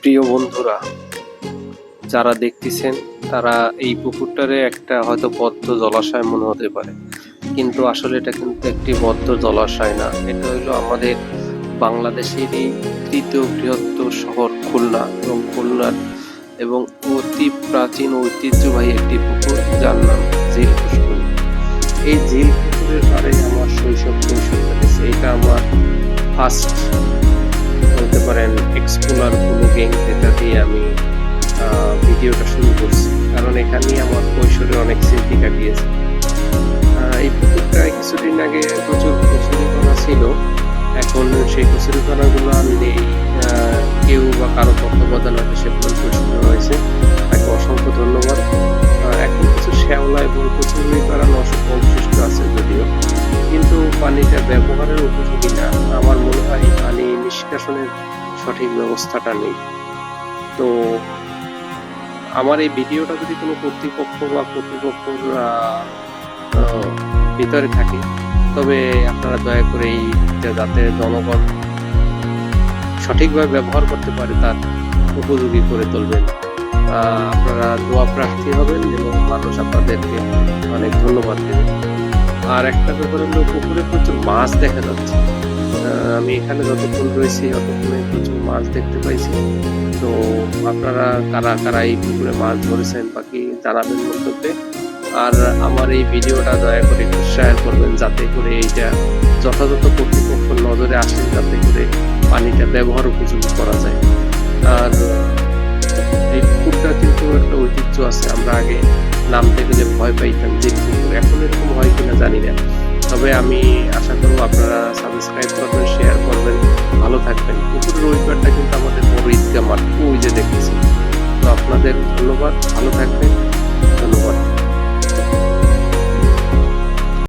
প্রিয় বন্ধুরা, যারা দেখতেছেন, তারা এই পুকুরটারে একটা হয়তো বদ্ধ জলাশয় মনে হতে পারে। কিন্তু আসলে এটা কিন্তু একটি বদ্ধ জলাশয় না। এটা হলো আমাদের বাংলাদেশেরই তৃতীয় বৃহত্তর শহর খুলনা। এবং খুলনার এবং অতি প্রাচীন ঐতিহ্যবাহী একটি পুকুর, যার নাম ঝিল পুষ্কর এই ঝিল দিয়ে আমি ভিডিওটা শুরু করছি। কারণ এখানেই আমার কৈশোরে অনেক স্মৃতি কাটিয়েছে। এই পুকুরটায় কিছুদিন আগে প্রচুর কচুরিপানা ছিল। এখন সেই কচুরিপানাগুলো নেই। কেউ বা কারও তত্ত্বাবধানে হয়তো সেগুলো পরিষ্কার হয়েছে তাকে অসংখ্য ধন্যবাদ। এখন কিছু শ্যাওলা এবং কচুরিপানা নষ্ট অবশিষ্ট আছে যদিও। কিন্তু পানিটা ব্যবহারের উপযোগী না। আমার মনে হয় পানি নিষ্কাশনের সঠিক ব্যবস্থাটা নেই। তো আমার এই ভিডিওটা যদি কোনো কর্তৃপক্ষ বা আহ, ভিতরে থাকে তবে আপনারা দয়া করে এই যাতে জনগণ সঠিকভাবে ব্যবহার করতে পারে তার উপযোগী করে তুলবেন। আপনারা দোয়া প্রার্থী হবেন এবং মানুষ আপনাদেরকে অনেক ধন্যবাদ দেবে আর একটা ব্যাপার পুকুরে প্রচুর মাছ দেখা যাচ্ছে। আমি এখানে যতক্ষণ রয়েছি, ততক্ষণে প্রচুর মাছ দেখতে পাইছি। তো আপনারা কারা কারা এই পুকুরে মাছ ধরেছেন বাকি জানাবেন মন্তব্যে আর আমার এই ভিডিওটা দয়া করে একটু শেয়ার করবেন, যাতে করে এইটা যথাযথ কর্তৃপক্ষ নজরে আসে, যাতে করে পানিটা ব্যবহার উপযোগী করা যায়। আর এই পুকুরটা কিন্তু একটা ঐতিহ্য আছে, আমরা আগে নামতে গেলে ভয় পাইতাম যে পুকুর এখন এরকম হয় কিনা জানি না। তবে আমি আশা করব আপনারা সাবস্ক্রাইব করবেন শেয়ার করবেন, ভালো থাকবেন। পুকুরের পাড়টা কিন্তু আমাদের বড় ঈদগা মাঠ। ওই যে দেখেছি তো আপনাদের ধন্যবাদ, ভালো থাকবেন।